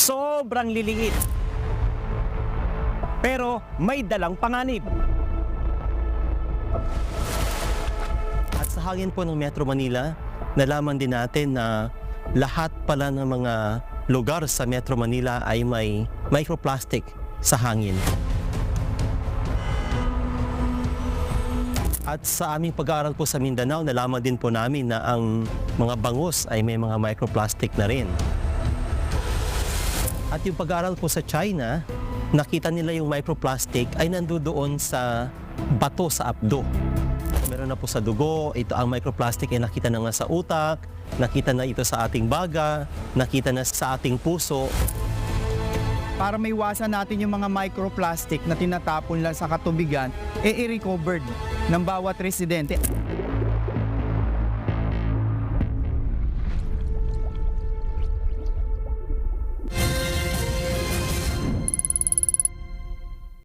sobrang liliit. Pero may dalang panganib. At sa hangin po ng Metro Manila, nalaman din natin na lahat pala ng mga lugar sa Metro Manila ay may microplastic sa hangin. At sa aming pag-aaral po sa Mindanao, nalaman din po namin na ang mga bangus ay may mga microplastic na rin. At yung pag-aaral po sa China, nakita nila yung microplastic ay nandoon sa bato sa abdo. Meron na po sa dugo, ito ang microplastic ay nakita na nga sa utak, nakita na ito sa ating baga, nakita na sa ating puso. para maiwasan natin yung mga microplastic na tinatapon lang sa katubigan, e i-recovered ng bawat residente.